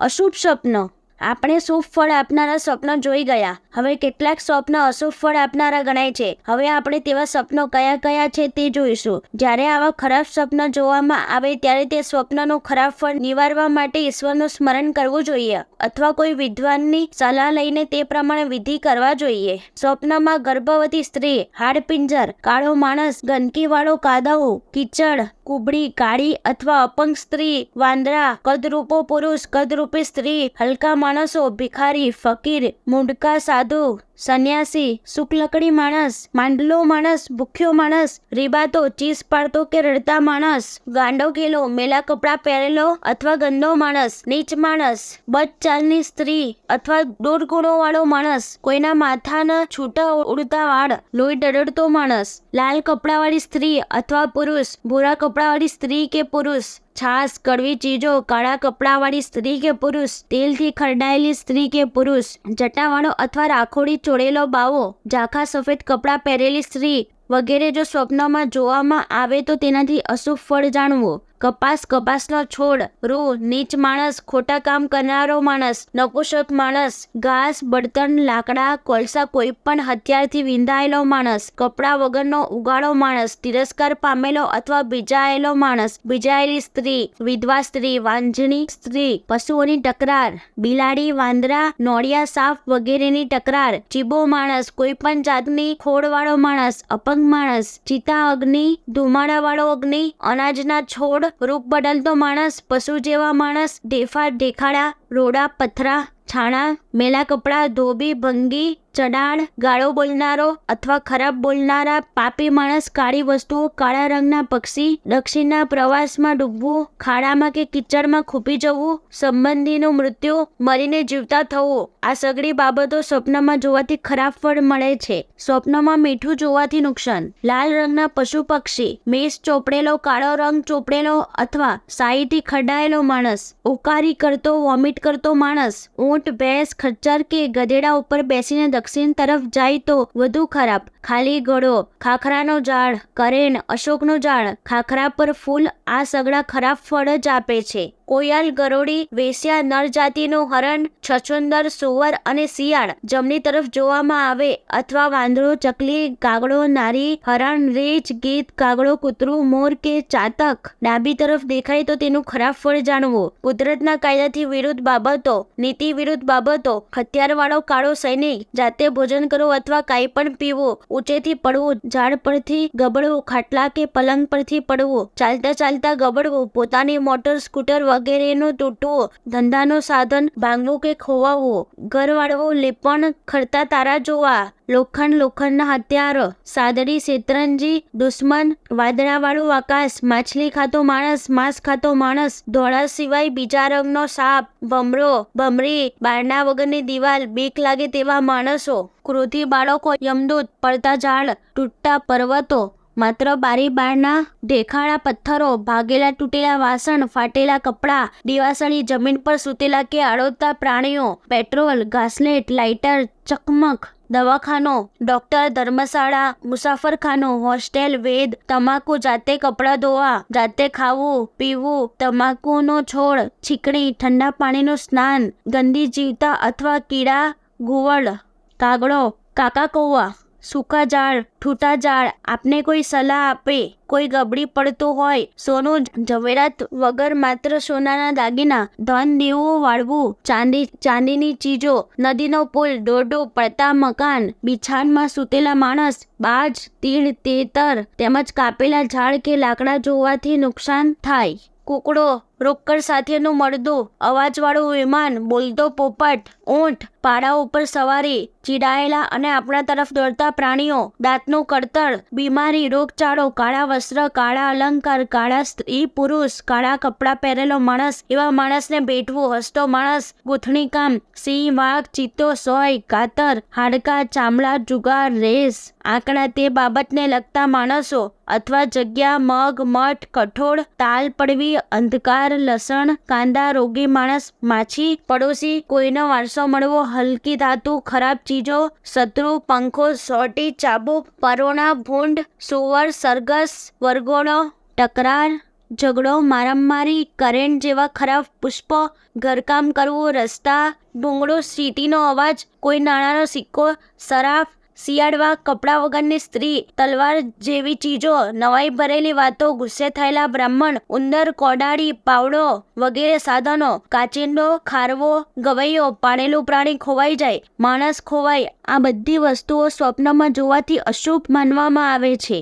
અશુભ સ્વપ્ન. આપણે શુભ ફળ આપનારા સ્વપ્નો જોઈ ગયા. હવે કેટલાક સ્વપ્ન અશુભ ફળ આપનારા ગણાય છે. હવે આપણે તેવા સ્વપ્નો કયા કયા છે તે જોઈશું. જ્યારે આવા ખરાબ સ્વપ્ન જોવામાં આવે ત્યારે તે સ્વપ્નનું ખરાબ ફળ નિવારવા માટે ઈશ્વરનું સ્મરણ કરવું જોઈએ અથવા કોઈ વિદ્વાનની સલાહ લઈને તે પ્રમાણે વિધિ કરવા જોઈએ. સ્વપ્નમાં ગર્ભવતી સ્ત્રી, હાડપિંજર, કાળો માણસ, ગંદકીવાળો કાદવ, કીચડ કુબડી, કાળી અથવા અપંગ સ્ત્રી, વાંદરા, કદરૂપો પુરુષ, કદરૂપી સ્ત્રી, હલકા માણસો, ભિખારી, ફકીર, મુંડકા સાધુ સંન્યાસી, શુક્લકડી માણસ, માંડલો માણસ, ભૂખ્યો માણસ, રીબાતો, ચીસ પાડતો કે રડતા માણસ, ગાંડો કેલો, મેલા કપડાં પહેરેલો અથવા ગંદો માણસ, નીચ માણસ બદ ચાલની સ્ત્રી અથવા દોઢગુણો વાળો માણસ, કોઈના માથાના છૂટા ઉડતા વાળ, લોહી ડરડતો માણસ, લાલ કપડાવાળી સ્ત્રી અથવા પુરુષ, ભૂરા કપડાવાળી સ્ત્રી કે પુરુષ છાસ કડવી ચીજો, કાળા કપડાવાળી સ્ત્રી કે પુરુષ, તેલથી ખરડાયેલી સ્ત્રી કે પુરુષ જટાવાળો અથવા રાખોડી ચોળેલો બાવો, ઝાંખા સફેદ કપડાં પહેરેલી સ્ત્રી વગેરે જો સ્વપ્નમાં જોવામાં આવે તો તેનાથી અશુભ ફળ જાણવું. કપાસ કપાસનો છોડ, રૂ, નીચ માણસ, ખોટા કામ કરનારો માણસ, નપુસક માણસ, ઘાસ, બળતણ, લાકડા, કોલસા કોઈ પણ હથિયારથી વિંધાયેલો માણસ, કપડા વગરનો ઉગાડો માણસ, તિરસ્કાર પામેલો અથવા બીજાયેલો માણસ, બીજાયેલી સ્ત્રી, વિધવા સ્ત્રી વાંજણી સ્ત્રી, પશુઓની તકરાર બિલાડી, વાંદરા, નોળિયા, સાપ વગેરેની તકરાર ચીબો માણસ કોઈ પણ જાતની ખોડવાળો માણસ, અપંગ માણસ, ચિતા અગ્નિ, ધુમાડાવાળો અગ્નિ, અનાજના છોડ રૂપ બદલતો માણસ, પશુ જેવા માણસ ડેફા દેખાડા, રોડા, પથરા, છાણા, મેલા કપડાં, ધોબી, ભંગી ચડાળ ગાળો બોલનારો અથવા ખરાબ બોલનારા પાપી માણસ કાળી વસ્તુઓ કાળા રંગના પક્ષી, દક્ષિણના પ્રવાસમાં ડૂબવું, ખાડામાં કે કિચડમાં ખૂપી જવું, સંબંધીનું મૃત્યુ, મરીને જીવતા થવું, આ સગળી બાબતો સ્વપ્નમાં જોવાથી ખરાબ ફળ મળે છે. સ્વપ્નમાં મીઠું જોવાથી નુકસાન. લાલ રંગના પશુ પક્ષી મેષ ચોપડેલો, કાળો રંગ ચોપડેલો અથવા સાઈથી ખડાયેલો માણસ, ઉકારી કરતો, વોમિટ કરતો માણસ, ઊંટ, ભેંસ, ખચ્ચર કે ગધેડા ઉપર બેસીને દક્ષિણ તરફ જાય તો વધુ ખરાબ. ખાલી ગળો, ખાખરાનો ઝાડ કરેણ, અશોકનું ઝાડ ખાખરા પર ફૂલ, આ સગળા ખરાબ ફળ જ આપે છે. કોયલ ગરોડી, વેશ્યા નર જાતિનું હરણ, છછુંદર, સુવર અને શિયાળ જમણી તરફ જોવામાં આવે અથવા વાંદરો, ચકલી કાગડો નારી, હરણ રીંછ ગીત કાગડો કૂતરું, મોર કે ચાતક ડાબી તરફ દેખાય તો તેનું ખરાબ ફળ જાણવું. કુદરતના કાયદાથી વિરુદ્ધ બાબતો, નીતિ વિરુદ્ધ બાબતો, હથિયારવાળો કાળો સૈનિક, જાતે ભોજન કરવું અથવા કાંઈ પણ પીવું ઊંચેથી પડવું, ઝાડ પરથી ગબડવું, ખાટલા કે પલંગ પરથી પડવું, ચાલતા ચાલતા ગબડવું, પોતાની મોટર, સ્કૂટર વગેરેનું તૂટવો, ધંધાનું સાધન ભાંગવું કે ખોવાવું ઘર વાળવું લીપણ ખરતા તારા જોવા, લોખંડ લોખંડના હથિયારો, સાદડી શેતરંજી, દુશ્મન, વાદળાવાળું આકાશ, માછલી ખાતો માણસ, માંસ ખાતો માણસ, ધોળા સિવાય બીજા રંગનો સાપ, ભમરો, ભમરી, બારણા વગરની દિવાલ, બીક લાગે તેવા માણસો, ક્રોધી બાળકો, યમદૂત, પડતા ઝાડ, તૂટતા પર્વતો માત્ર બારી બારના ઢેખાડા પથ્થરો, ભાગેલા તૂટેલા વાસણ, ફાટેલા કપડાં, દિવાસળી જમીન પર સૂતેલા કે આડોતા પ્રાણીઓ, પેટ્રોલ, ઘાસલેટ, લાઇટર, ચકમક, દવાખાનો, ડોક્ટર, ધર્મશાળા, મુસાફરખાનો, હોસ્ટેલ, વેદ, તમાકુ જાતે કપડાં ધોવા, જાતે ખાવું, પીવું, તમાકુનો છોડ, છીકણી, ઠંડા પાણીનું સ્નાન, ગંદી જીવતા અથવા કીડા ઘુવડ કાગડો, કાકા કૌવા. સૂકા ઝાડ, ઠૂટા ઝાડ, આપને કોઈ સલાહ આપે, કોઈ ગબડી પડતું હોય, સોનું ઝવેરાત વગર માત્ર સોનાના દાગીના, ધન દેવું વાળવું, ચાંદી, ચાંદીની ચીજો, નદીનો પુલ, દોરડો, પડતા મકાન, બિછાનમાં સૂતેલા માણસ, બાજ, તીડ, તેતર, તેમજ કાપેલા ઝાડ કે લાકડા જોવાથી નુકસાન થાય. કુકડો રોકડ સાથેનું મળદો. અવાજવાળું વિમાન, બોલતો પોપટ, ઊંટ પાડા ઉપર સવારી, ચીડાયેલા અને આપણા તરફ દોડતા પ્રાણીઓ, દાંતનું કળતર બીમારી, રોગચાળો, કાળા વસ્ત્ર, કાળા અલંકાર, કાળા સ્ત્રી, પુરુષ, કાળા કપડાં પહેરેલો માણસ, એવા માણસને બેઠવું હસતો માણસ, ગૂંથણી કામ, સિંહ, વાઘ, ચિત્તો, સોય, કાતર, હાડકા, ચામડા, જુગાર, રેસ, આંકડા તે બાબતને લગતા માણસો, અથવા જગ્યા, મગ, મઠ, કઠોળ, તાલ, પડવી, અંધકાર લસણ, કાંદા, રોગી માણસ, માછી, પડોશી, કોઈનો વારસો મળવો, હલકી ધાતુ, ખરાબ ચીજો, શત્રુ, પંખો, સોટી ચાબુક પરોણા, ભૂંડ, સુવર સરગસ વરગોળો ટકરાર, ઝઘડો, મારામારી કરેન્ટ જેવા ખરાબ પુષ્પો, ઘરકામ કરવું, રસ્તા, ડુંગળો, સીટીનો અવાજ, કોઈ નાણાંનો સિક્કો શરાબ શિયાળવા કપડાં વગરની સ્ત્રી તલવાર જેવી ચીજો, નવાઈ ભરેલી વાતો, ગુસ્સે થયેલા બ્રાહ્મણ, ઉંદર કોડાળી પાવડો વગેરે સાધનો, કાચિંડો, ખારવો, ગવૈયો, પાળેલું પ્રાણી ખોવાઈ જાય, માણસ ખોવાય, આ બધી વસ્તુઓ સ્વપ્નમાં જોવાથી અશુભ માનવામાં આવે છે.